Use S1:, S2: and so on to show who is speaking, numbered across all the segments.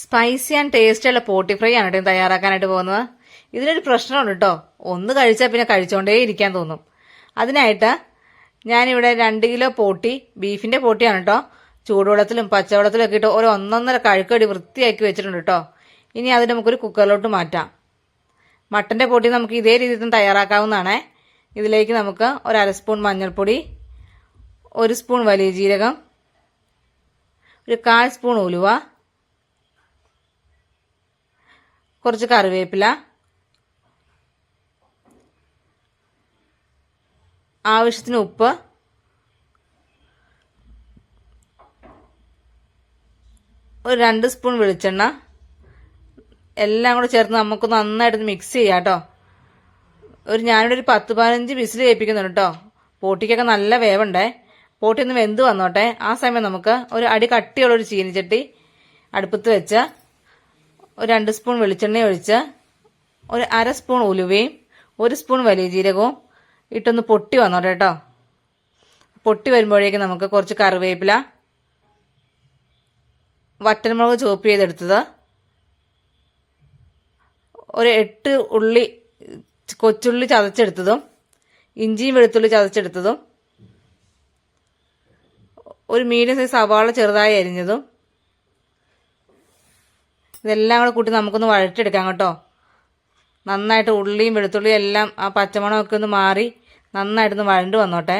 S1: Spicy and ടേസ്റ്റുള്ള പോട്ടി fry ആണ് കേട്ടോ തയ്യാറാക്കാനായിട്ട് പോകുന്നത്. ഇതിനൊരു പ്രശ്നമുണ്ട് കേട്ടോ. ഒന്ന് കഴിച്ചാൽ പിന്നെ കഴിച്ചുകൊണ്ടേ ഇരിക്കാൻ തോന്നും. അതിനായിട്ട് ഞാനിവിടെ രണ്ട് കിലോ പോട്ടി ബീഫിന്റെ പോട്ടിയാണ് കേട്ടോ. ചൂടുവെള്ളത്തിലും പച്ചവെള്ളത്തിലും ഒക്കെ ഇട്ട് ഒരു ഒന്നൊന്നര കഴുക്കടി വൃത്തിയാക്കി വെച്ചിട്ടുണ്ട് കേട്ടോ. ഇനി അത് നമുക്കൊരു കുക്കറിലോട്ട് മാറ്റാം. മട്ടന്റെ പൊടി നമുക്ക് ഇതേ രീതിയിൽ തന്നെ തയ്യാറാക്കാവുന്നതാണേ. ഇതിലേക്ക് നമുക്ക് ഒരു അര സ്പൂൺ മഞ്ഞൾപ്പൊടി ഒരു സ്പൂൺ വലിയ ജീരകം ഒരു കാൽ സ്പൂൺ ഉലുവ കുറച്ച് കറിവേപ്പില. ആവശ്യത്തിന് ഉപ്പ്. ഒരു രണ്ട് സ്പൂൺ വെളിച്ചെണ്ണ. എല്ലാം കൂടെ ചേർത്ത് നമുക്ക് നന്നായിട്ട് മിക്സ് ചെയ്യാം കേട്ടോ. ഒരു ഞാനിവിടെ ഒരു പത്ത് പതിനഞ്ച് വിസിൽ കേൾപ്പിക്കുന്നുണ്ട് കേട്ടോ. പോട്ടിക്കൊക്കെ നല്ല വേവുണ്ടേ. പോട്ടി ഒന്ന് വെന്ത് വന്നോട്ടെ. ആ സമയം നമുക്ക് ഒരു അടി കട്ടിയുള്ള ഒരു ചീനിച്ചട്ടി അടുപ്പത്ത് വെച്ച് ഒരു രണ്ട് സ്പൂൺ വെളിച്ചെണ്ണ ഒഴിച്ച് ഒരു അര സ്പൂൺ ഉലുവയും ഒരു സ്പൂൺ വലിയ ജീരകവും ഇട്ടൊന്ന് പൊട്ടി വന്നോട്ടെ കേട്ടോ. പൊട്ടി വരുമ്പോഴേക്കും നമുക്ക് കുറച്ച് കറിവേപ്പില വറ്റൻമുളക് ചോപ്പ് ചെയ്തെടുത്തത്. ഒരു എട്ട് ഉള്ളി കൊച്ചുള്ളി ചതച്ചെടുത്തതും ഇഞ്ചിയും വെളുത്തുള്ളി ചതച്ചെടുത്തതും ഒരു മീഡിയം സൈസ് സവാള ചെറുതായി അരിഞ്ഞതും ഇതെല്ലാം കൂടെ കൂട്ടി നമുക്കൊന്ന് വഴറ്റെടുക്കാം കേട്ടോ. നന്നായിട്ട് ഉള്ളിയും വെളുത്തുള്ളിയും എല്ലാം ആ പച്ചമണമൊക്കെ ഒന്ന് മാറി നന്നായിട്ടൊന്ന് വഴണ്ട് വന്നോട്ടെ.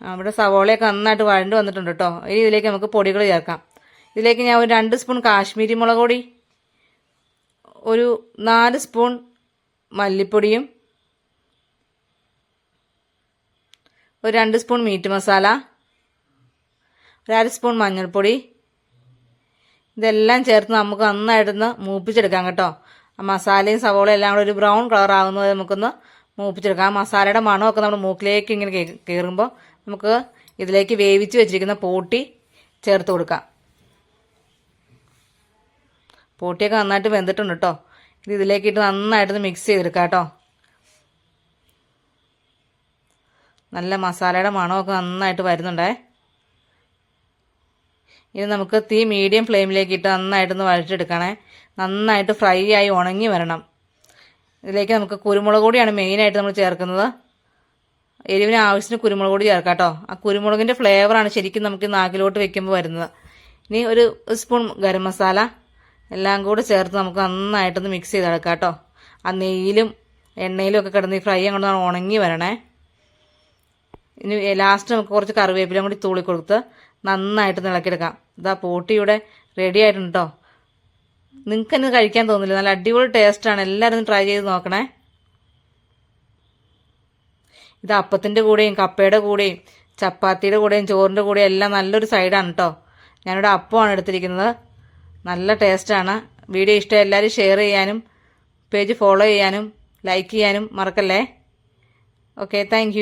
S1: അവിടെ സവോളയൊക്കെ നന്നായിട്ട് വഴണ്ട് വന്നിട്ടുണ്ട് കേട്ടോ. ഇനി ഇതിലേക്ക് നമുക്ക് പൊടികൾ ചേർക്കാം. ഇതിലേക്ക് ഞാൻ ഒരു രണ്ട് സ്പൂൺ കാശ്മീരി മുളക് പൊടി ഒരു നാല് സ്പൂൺ മല്ലിപ്പൊടിയും ഒരു രണ്ട് സ്പൂൺ മീറ്റ് മസാല ഒരു അര സ്പൂൺ മഞ്ഞൾപ്പൊടി ഇതെല്ലാം ചേർത്ത് നമുക്ക് നന്നായിട്ടൊന്ന് മൂപ്പിച്ചെടുക്കാം കേട്ടോ. ആ മസാലയും സവോളയും എല്ലാം കൂടെ ഒരു ബ്രൗൺ കളർ ആകുന്നത് നമുക്കൊന്ന് മൂപ്പിച്ചെടുക്കാം. ആ മസാലയുടെ മണമൊക്കെ നമ്മുടെ മൂക്കിലേക്ക് ഇങ്ങനെ കയറുമ്പോൾ നമുക്ക് ഇതിലേക്ക് വേവിച്ച് വെച്ചിരിക്കുന്ന പോട്ടി ചേർത്ത് കൊടുക്കാം. പോട്ടിയൊക്കെ നന്നായിട്ട് വെന്തിട്ടുണ്ട് കേട്ടോ. ഇത് ഇതിലേക്കിട്ട് നന്നായിട്ടൊന്ന് മിക്സ് ചെയ്തെടുക്കാം കേട്ടോ. നല്ല മസാലയുടെ മണമൊക്കെ നന്നായിട്ട് വരുന്നുണ്ടേ. ഇനി നമുക്ക് തീ മീഡിയം ഫ്ലെയിമിലേക്ക് ഇട്ട് നന്നായിട്ടൊന്ന് വഴറ്റെടുക്കണേ നന്നായിട്ട് ഫ്രൈ ആയി ഉണങ്ങി വരണം. ഇതിലേക്ക് നമുക്ക് കുരുമുളക് പൊടിയാണ് മെയിനായിട്ട് നമ്മൾ ചേർക്കുന്നത്. എരിവിന് ആവശ്യത്തിന് കുരുമുളക് പൊടി ചേർക്കാം കേട്ടോ. ആ കുരുമുളകിന്റെ ഫ്ലേവറാണ് ശരിക്കും നമുക്ക് നാക്കിലോട്ട് വെക്കുമ്പോൾ വരുന്നത്. ഇനി ഒരു സ്പൂൺ ഗരം മസാല എല്ലാം കൂടെ ചേർത്ത് നമുക്ക് നന്നായിട്ടൊന്ന് മിക്സ് ചെയ്തെടുക്കാം കേട്ടോ. ആ നെയ്യിലും എണ്ണയിലും ഒക്കെ കിടന്ന് ഈ ഫ്രൈ അങ്ങോട്ട് ഉണങ്ങി വരണേ. ഇനി ലാസ്റ്റ് നമുക്ക് കുറച്ച് കറിവേപ്പിലും കൂടി തൂളി കൊടുത്ത് നന്നായിട്ട് ഇളക്കിയെടുക്കാം ഇതാ പോട്ടിയുടെ റെഡി ആയിട്ടുണ്ട് കേട്ടോ നിങ്ങൾക്ക് തന്നെ കഴിക്കാൻ തോന്നില്ല. നല്ല അടിപൊളി ടേസ്റ്റാണ് എല്ലാവരും ട്രൈ ചെയ്ത് നോക്കണേ. ഇത് അപ്പത്തിന്റെ കൂടെയും കപ്പയുടെ കൂടെയും ചപ്പാത്തിയുടെ കൂടെയും ചോറിന്റെ കൂടെയും എല്ലാം നല്ലൊരു സൈഡാണ് കേട്ടോ ഞാനിവിടെ അപ്പമാണ് എടുത്തിരിക്കുന്നത്. നല്ല ടേസ്റ്റാണ് വീഡിയോ ഇഷ്ടം എല്ലാവരും ഷെയർ ചെയ്യാനും പേജ് ഫോളോ ചെയ്യാനും ലൈക്ക് ചെയ്യാനും മറക്കല്ലേ? Okay thank